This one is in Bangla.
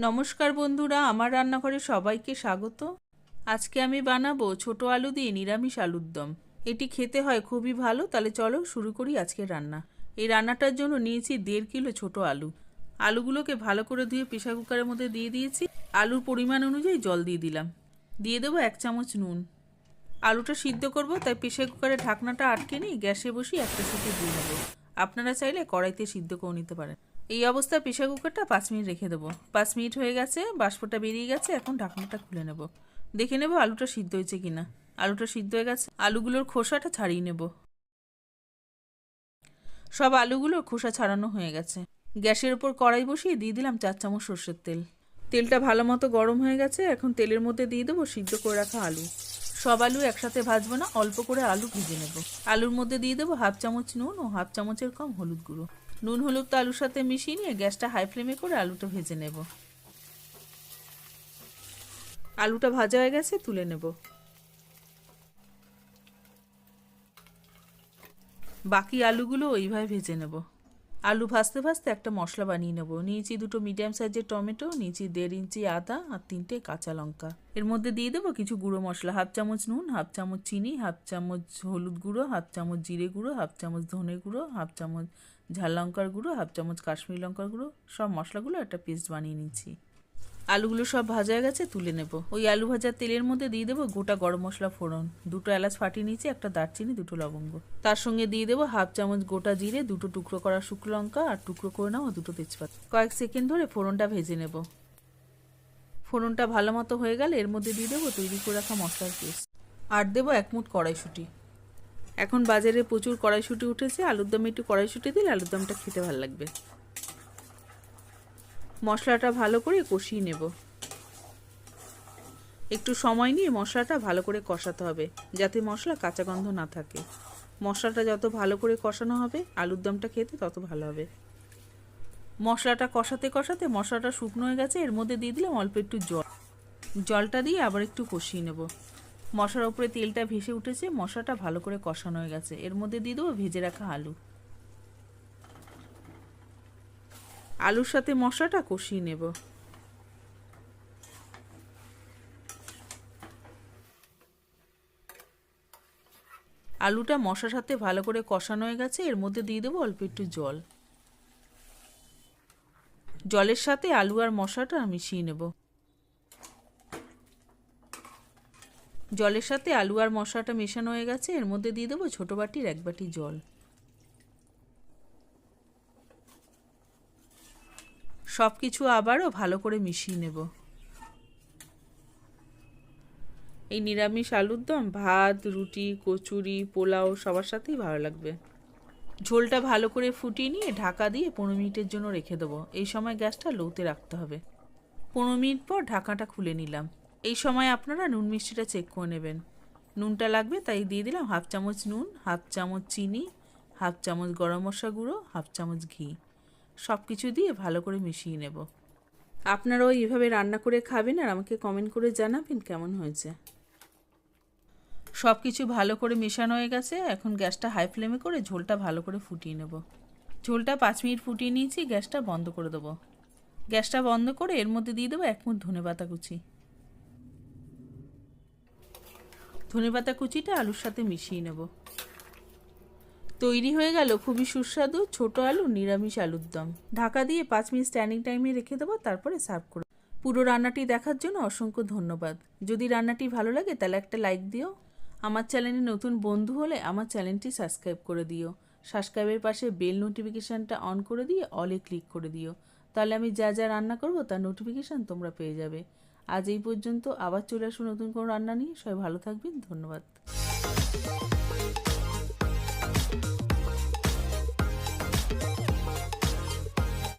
নমস্কার বন্ধুরা, আমার রান্নাঘরে সবাইকে স্বাগত। আজকে আমি বানাবো ছোট আলু দিয়ে নিরামিষ আলুর দম। এটি খেতে হয় খুবই ভালো, তাহলে চলো শুরু করি আজকে রান্না। এই রান্নাটার জন্য নিয়েছি দেড় কিলো ছোট আলু। আলুগুলোকে ভালো করে ধুয়ে প্রেশার কুকারের মধ্যে দিয়ে দিয়েছি। আলুর পরিমাণ অনুযায়ী জল দিয়ে দিলাম। দিয়ে দেবো এক চামচ নুন। আলুটা সিদ্ধ করব, তাই প্রেশার কুকারে ঢাকনাটা আটকে নিয়ে গ্যাসে বসিয়ে একটা সিটি দিয়ে নেব। আপনারা চাইলে কড়াইতে সিদ্ধ করে নিতে পারেন। এই অবস্থায় প্রেশার কুকারটা পাঁচ মিনিট রেখে দেবো। পাঁচ মিনিট হয়ে গেছে, বাষ্পটা বেরিয়ে গেছে, এখন ঢাকনাটা খুলে নেব। দেখে নেব আলুটা সিদ্ধ হয়েছে কিনা। আলুটা সিদ্ধ হয়ে গেছে, আলুগুলোর খোসাটা ছাড়িয়ে নেব। সব আলুগুলোর খোসা ছাড়ানো হয়ে গেছে। গ্যাসের উপর কড়াই বসিয়ে দিয়ে দিলাম চার চামচ সর্ষের তেল। তেলটা ভালো মতো গরম হয়ে গেছে, এখন তেলের মধ্যে দিয়ে দেবো সিদ্ধ করে রাখা আলু। সব আলু একসাথে ভাজবো না, অল্প করে আলু ভেজে নেব। আলুর মধ্যে দিয়ে দেবো হাফ চামচ নুন ও হাফ চামচের কম হলুদ গুঁড়ো। নুন, হলুদ তো আলুর সাথে মিশিয়ে নিয়ে গ্যাসটা হাই ফ্লেমে করে আলুটা ভেজে নেব। আলুটা ভাজা হয়ে গেছে, তুলে নেব। বাকি আলুগুলো ওইভাবে ভেজে নেব। আলু ভাজতে ভাজতে একটা মশলা বানিয়ে নেব। নিয়েছি দুটো মিডিয়াম সাইজের টমেটো, নিয়েছি দেড় ইঞ্চি আদা আর তিনটে কাঁচা লঙ্কা। এর মধ্যে দিয়ে দেবো কিছু গুঁড়ো মশলা, হাফ চামচ নুন, হাফ চামচ চিনি, হাফ চামচ হলুদ গুঁড়ো, হাফ চামচ জিরে গুঁড়ো, হাফ চামচ ধনে গুঁড়ো, হাফ চামচ ঝাল লঙ্কার গুঁড়ো, হাফ চামচ কাশ্মীরি লঙ্কার গুঁড়ো, সব মশলাগুলো একটা পেস্ট বানিয়ে নিচ্ছি। আলুগুলো সব ভাজা হয়ে গেছে, তুলে নেব। ওই আলু ভাজার তেলের মধ্যে দিয়ে দেবো গোটা গরম মশলা ফোড়ন। দুটো এলাচ ফাটিয়ে নিয়েছি, একটা দারচিনি, দুটো লবঙ্গ। তার সঙ্গে দিয়ে দেবো হাফ চামচ গোটা জিরে, দুটো টুকরো করা শুকনো লঙ্কা আর টুকরো করে নাও দুটো তেজপাতা। কয়েক সেকেন্ড ধরে ফোড়নটা ভেজে নেব। ফোড়নটা ভালো মতো হয়ে গেলে এর মধ্যে দিয়ে দেবো তৈরি করে রাখা মশলার পেস্ট। আর দেবো এক মুঠ কড়াইশুঁটি। এখন বাজারে প্রচুর কড়াইশুঁটি উঠেছে, আলুর দমে একটু কড়াইশুঁটি দিলে আলুর দমটা খেতে ভালো লাগবে। মশলাটা ভালো করে কষিয়ে নেব। একটু সময় নিয়ে মশলাটা ভালো করে কষাতে হবে, যাতে মশলা কাঁচা গন্ধ না থাকে। মশলাটা যত ভালো করে কষানো হবে, আলুর দমটা খেতে তত ভালো হবে। মশলাটা কষাতে কষাতে মশলাটা শুকনো হয়ে গেছে, এর মধ্যে দিয়ে দিলাম অল্প একটু জল। জলটা দিয়ে আবার একটু কষিয়ে নেব। মশলার উপরে তেলটা ভেসে উঠেছে, মশলাটা ভালো করে কষানো হয়ে গেছে, এর মধ্যে দিয়ে দেবো ভেজে রাখা আলু। আলুর সাথে মশলাটা কষিয়ে নেব। আলুটা মশার সাথে ভালো করে কষানো হয়ে গেছে, এর মধ্যে দিয়ে দেবো অল্প একটু জল। জলের সাথে আলু আর মশলাটা মিশিয়ে নেব। জলের সাথে আলু আর মশলাটা মেশানো হয়ে গেছে, এর মধ্যে দিয়ে দেবো ছোটো বাটির এক বাটি জল। সব কিছু আবারও ভালো করে মিশিয়ে নেব। এই নিরামিষ আলুর দম, ভাত, রুটি, কচুরি, পোলাও সবার সাথেই ভালো লাগবে। ঝোলটা ভালো করে ফুটিয়ে নিয়ে ঢাকা দিয়ে পনেরো মিনিটের জন্য রেখে দেবো। এই সময় গ্যাসটা লোতে রাখতে হবে। পনেরো মিনিট পর ঢাকাটা খুলে নিলাম। এই সময় আপনারা নুন মিষ্টিটা চেক করে নেবেন। নুনটা লাগবে তাই দিয়ে দিলাম হাফ চামচ নুন, হাফ চামচ চিনি, হাফ চামচ গরম মশলা গুঁড়ো, হাফ চামচ ঘি। সব কিছু দিয়ে ভালো করে মিশিয়ে নেব। আপনারাও এইভাবে রান্না করে খাবেন আর আমাকে কমেন্ট করে জানাবেন কেমন হয়েছে। সব কিছু ভালো করে মেশানো হয়ে গেছে, এখন গ্যাসটা হাই ফ্লেমে করে ঝোলটা ভালো করে ফুটিয়ে নেব। ঝোলটা পাঁচ মিনিট ফুটিয়ে নিয়েছি, গ্যাসটা বন্ধ করে দেবো। গ্যাসটা বন্ধ করে এর মধ্যে দিয়ে দেবো এক মুঠ ধনে পাতা কুচি। ধনে পাতা কুচিটা আলুর সাথে মিশিয়ে নেব। তৈরি হয়ে গেল খুবই সুস্বাদু ছোট আলু, নিরামিষ আলুর দম। ঢাকা দিয়ে পাঁচ মিনিট স্ট্যান্ডিং টাইমে রেখে দেবো, তারপরে সার্ভ করো পুরো রান্নাটি দেখার জন্য অসংখ্য ধন্যবাদ। যদি রান্নাটি ভালো লাগে তাহলে একটা লাইক দিও। আমার চ্যানেলে নতুন বন্ধু হলে আমার চ্যানেলটি সাবস্ক্রাইব করে দিও। সাবস্ক্রাইবের পাশে বেল নোটিফিকেশানটা অন করে দিয়ে অলে ক্লিক করে দিও। তাহলে আমি যা যা রান্না করব তার নোটিফিকেশান তোমরা পেয়ে যাবে। আজ এই পর্যন্ত আবার চলে আসুন নতুন কোনো রান্না নিয়ে। সবাই ভালো থাকবেন, ধন্যবাদ।